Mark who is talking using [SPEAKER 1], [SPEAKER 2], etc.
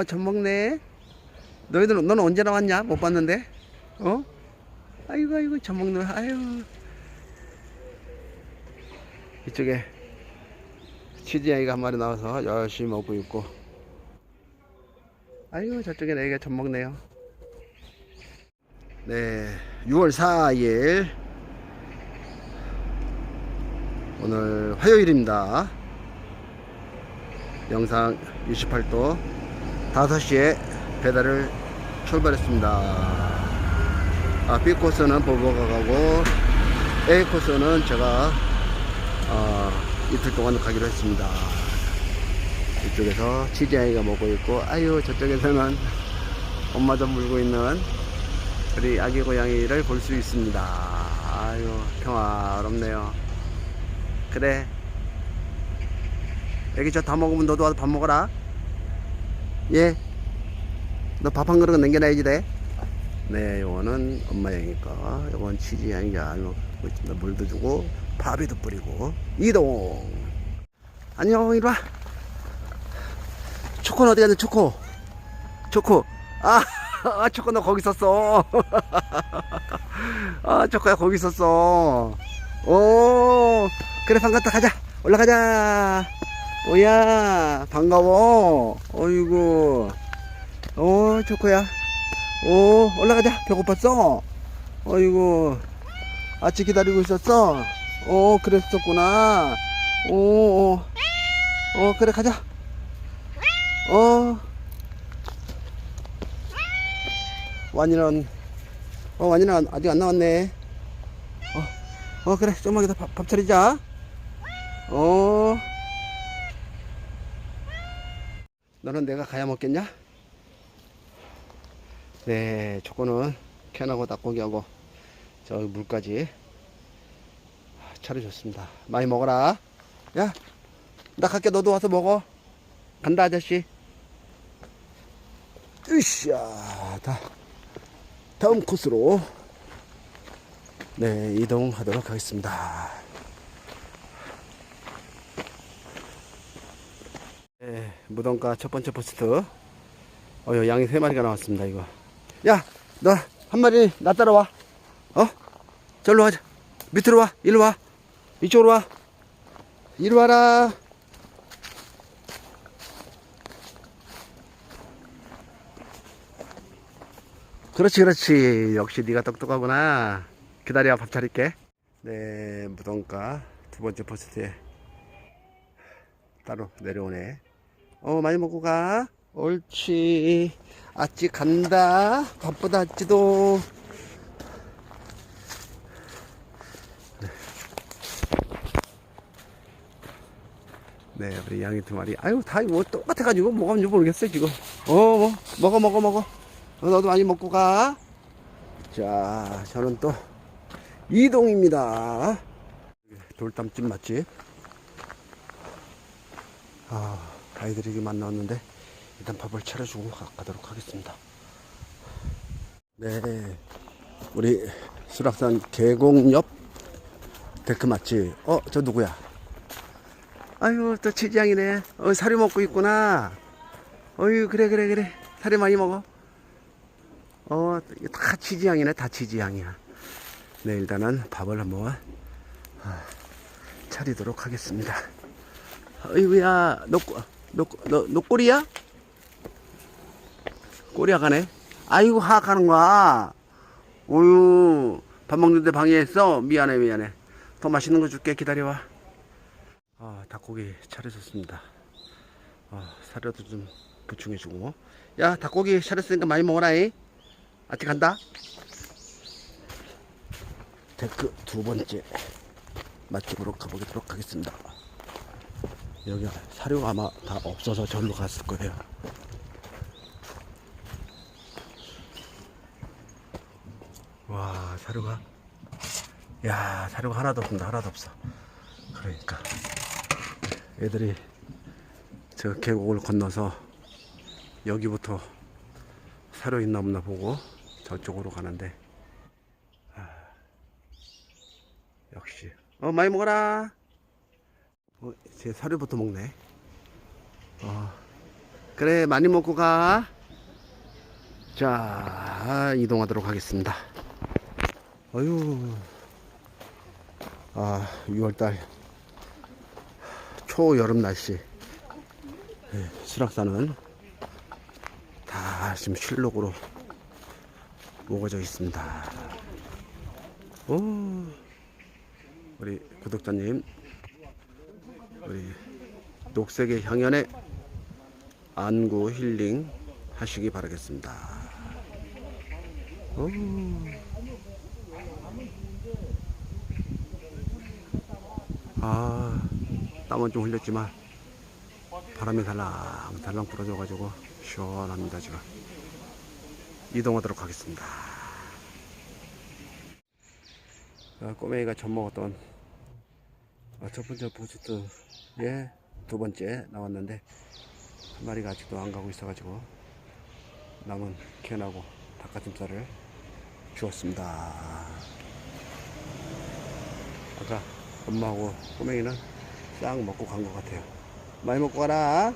[SPEAKER 1] 엄마 젖 먹네. 너희들 너는 언제 나왔냐? 못 봤는데. 어? 아이고 아이고 젖 먹는 아유. 이쪽에 치즈아이가 한 마리 나와서 열심히 먹고 있고. 아이고 저쪽에 애가 젖 먹네요. 네, 6월 4일 오늘 화요일입니다. 영상 68도 5시에 배달을 출발했습니다. 아, B 코스는 보보가 가고 A 코스는 제가 어, 이틀 동안 가기로 했습니다. 이쪽에서 치즈아이가 먹고 있고 아유 저쪽에서는 엄마도 물고 있는 우리 아기 고양이를 볼 수 있습니다. 아유 평화롭네요. 그래 여기 저 다 먹으면 너도 와서 밥 먹어라. 예. 너 밥 한 그릇 남겨놔야지 돼. 네, 요거는 엄마 양이니까 요건 치즈 양이 있습니다. 물도 주고 밥에도 뿌리고 이동. 안녕 이리 와. 초코는 어디 갔냐 초코. 초코. 아, 아 초코 너 거기 있었어. 아 초코야 거기 있었어. 오 그래 반갑다 가자 올라가자. 오야 반가워. 어이구. 어 초코야. 오 올라가자. 배고팠어? 어이구. 아치 기다리고 있었어? 오 그랬었구나. 오, 오. 어 그래 가자. 어. 완이는 어 완이는 아직 안 나왔네. 어, 어 그래. 좀만 기다려 밥, 밥 차리자. 어 너는 내가 가야 먹겠냐? 네, 저거는 캔하고 닭고기하고 저기 물까지 차려줬습니다. 많이 먹어라. 야, 나 갈게. 너도 와서 먹어. 간다, 아저씨. 으쌰, 다, 다음 코스로 네, 이동하도록 하겠습니다. 네, 무덤가 첫 번째 포스트. 어, 여 양이 세 마리가 나왔습니다, 이거. 야, 너 한 마리 나 따라와. 어? 절로 가자. 밑으로 와. 일로 와. 이쪽으로 와. 이리 와라. 그렇지, 그렇지. 역시 네가 똑똑하구나. 기다려, 밥 차릴게. 네, 무덤가 두 번째 포스트에 따로 내려오네. 어, 많이 먹고 가. 옳지. 아찌 간다. 바쁘다, 아찌도. 네, 우리 양이 두 마리. 아유, 다 뭐 똑같아 가지고 뭐가 뭔지 모르겠어요, 지금. 어, 뭐, 먹어, 먹어, 먹어. 어, 너도 많이 먹고 가. 자, 저는 또 이동입니다. 돌담집 맛집. 아, 아이들이 만나왔는데 일단 밥을 차려주고 가- 가도록 하겠습니다. 네, 우리 수락산 계곡 옆 데크 맛집. 어, 저 누구야? 아유, 또 치지양이네. 어, 사료 먹고 있구나. 어유, 그래, 그래, 그래. 사료 많이 먹어. 어, 다 치지양이네, 다 치지양이야. 네, 일단은 밥을 한번 아, 차리도록 하겠습니다. 어이구야, 너, 너, 너, 너 꼬리야? 꼬리야 가네. 아이고, 하악하는 거야. 어유, 밥 먹는데 방해했어? 미안해, 미안해. 더 맛있는 거 줄게. 기다려봐. 아, 닭고기 차려줬습니다. 아, 사료도 좀 보충해주고. 야, 닭고기 차렸으니까 많이 먹어라잉. 아직 간다. 데크 두 번째 맛집으로 가보도록 하겠습니다. 여기 사료가 아마 다 없어서 절로 갔을 거예요. 와, 사료가. 야, 사료가 하나도 없습니다. 하나도 없어. 그러니까. 애들이 저 계곡을 건너서 여기부터 사료 있나 없나 보고 저쪽으로 가는데. 아, 역시. 어, 많이 먹어라. 어, 제 사료부터 먹네. 어, 그래, 많이 먹고 가. 자, 이동하도록 하겠습니다. 어휴. 아, 6월달 초여름 날씨. 예, 수락산은 다 지금 실록으로 모거져 있습니다. 오, 우리 구독자님, 녹색의 향연에 안구 힐링 하시기 바라겠습니다. 오. 아, 땀은 좀 흘렸지만 바람이 달랑 달랑 불어줘가지고 시원합니다 지금. 이동하도록 하겠습니다. 아, 꼬맹이가 젖 먹었던 아, 첫 번째 포스트에 두 번째 나왔는데 한 마리가 아직도 안 가고 있어가지고 남은 캔하고 닭가슴살을 주었습니다. 아까 엄마하고 꼬맹이는 싹 먹고 간 것 같아요. 많이 먹고 가라.